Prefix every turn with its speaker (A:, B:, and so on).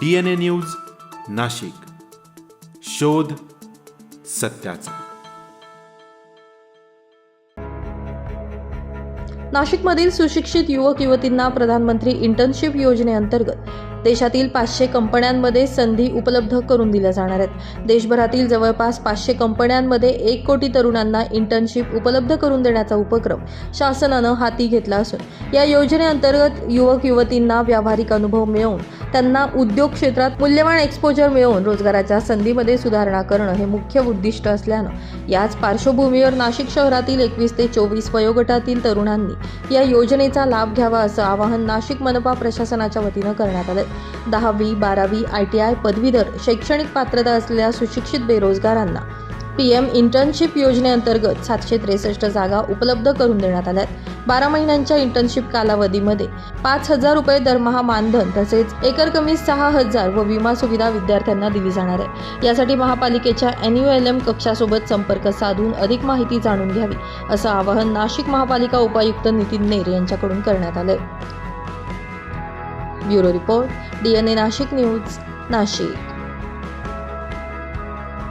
A: D N A news Nashik. शोध सत्याचा.
B: नाशिकमधील सुशिक्षित युवक युवतींना प्रधानमंत्री इंटर्नशिप योजनेअंतर्गत देशातील पाचशे कंपन्यांमध्ये संधी उपलब्ध करून दिल्या जाणार आहेत. देशभरातील जवळपास पाचशे कंपन्यांमध्ये एक कोटी तरुणांना इंटर्नशिप उपलब्ध करून देण्याचा उपक्रम शासनानं हाती घेतला असून या योजनेअंतर्गत युवक युवतींना व्यावहारिक अनुभव मिळवून त्यांना उद्योग क्षेत्रात मूल्यवान एक्सपोजर मिळवून रोजगाराच्या संधीमध्ये सुधारणा करणं हे मुख्य उद्दिष्ट असल्यानं याच पार्श्वभूमीवर नाशिक शहरातील एकवीस ते चोवीस वयोगटातील तरुणांनी या योजनेचा लाभ घ्यावा असं आवाहन नाशिक मनपा प्रशासनाच्या वतीनं करण्यात आलं दहावी बारावी आय टी आय पदवीधर शैक्षणिक पात्रता असलेल्या सुशिक्षित बेरोजगारांना पी एम इंटर्नशिप योजनेअंतर्गत सातशे त्रेसष्ट जागा उपलब्ध करून देण्यात आल्यात. बारा महिन्यांच्या इंटर्नशिप कालावधीमध्ये पाच हजार रुपये दरमहा मानधन तसेच एकर कमी सहा हजार व विमा सुविधा विद्यार्थ्यांना दिली जाणार आहे. यासाठी महापालिकेच्या एन यू एल एम कक्षासोबत संपर्क साधून अधिक माहिती जाणून घ्यावी असं आवाहन नाशिक महापालिका उपायुक्त नितीन नेर यांच्याकडून करण्यात आलंय. Bureau report D N A Nashik news Nashik.